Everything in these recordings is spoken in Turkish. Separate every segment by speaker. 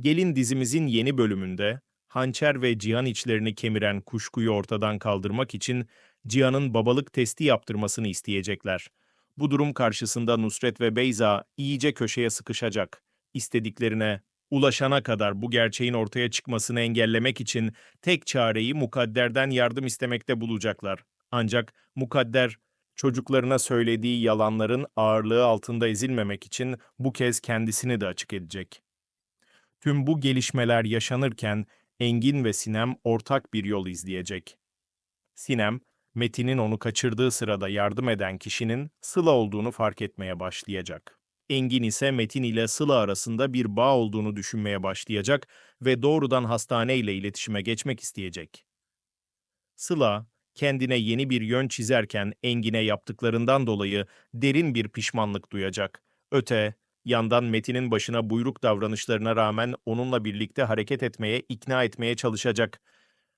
Speaker 1: Gelin dizimizin yeni bölümünde Hançer ve Cihan içlerini kemiren kuşkuyu ortadan kaldırmak için Cihan'ın babalık testi yaptırmasını isteyecekler. Bu durum karşısında Nusret ve Beyza iyice köşeye sıkışacak. İstediklerine ulaşana kadar bu gerçeğin ortaya çıkmasını engellemek için tek çareyi mukadderden yardım istemekte bulacaklar. Ancak mukadder çocuklarına söylediği yalanların ağırlığı altında ezilmemek için bu kez kendisini de açık edecek. Tüm bu gelişmeler yaşanırken Engin ve Sinem ortak bir yol izleyecek. Sinem, Metin'in onu kaçırdığı sırada yardım eden kişinin Sıla olduğunu fark etmeye başlayacak. Engin ise Metin ile Sıla arasında bir bağ olduğunu düşünmeye başlayacak ve doğrudan hastaneyle iletişime geçmek isteyecek. Sıla, kendine yeni bir yön çizerken Engin'e yaptıklarından dolayı derin bir pişmanlık duyacak. Öte, yandan Metin'in başına buyruk davranışlarına rağmen onunla birlikte hareket etmeye, ikna etmeye çalışacak.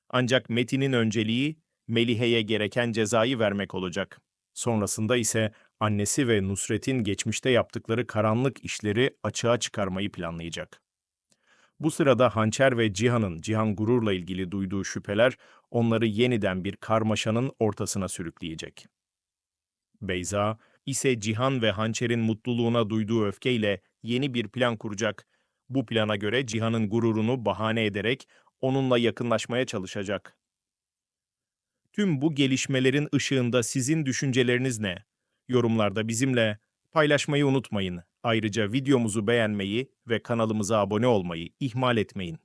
Speaker 1: Ancak Metin'in önceliği Melihe'ye gereken cezayı vermek olacak. Sonrasında ise annesi ve Nusret'in geçmişte yaptıkları karanlık işleri açığa çıkarmayı planlayacak. Bu sırada Hançer ve Cihan'ın Cihan Gurur'la ilgili duyduğu şüpheler onları yeniden bir karmaşanın ortasına sürükleyecek. Beyza ise Cihan ve Hançer'in mutluluğuna duyduğu öfkeyle yeni bir plan kuracak. Bu plana göre Cihan'ın gururunu bahane ederek onunla yakınlaşmaya çalışacak. Tüm bu gelişmelerin ışığında sizin düşünceleriniz ne? Yorumlarda bizimle paylaşmayı unutmayın. Ayrıca videomuzu beğenmeyi ve kanalımıza abone olmayı ihmal etmeyin.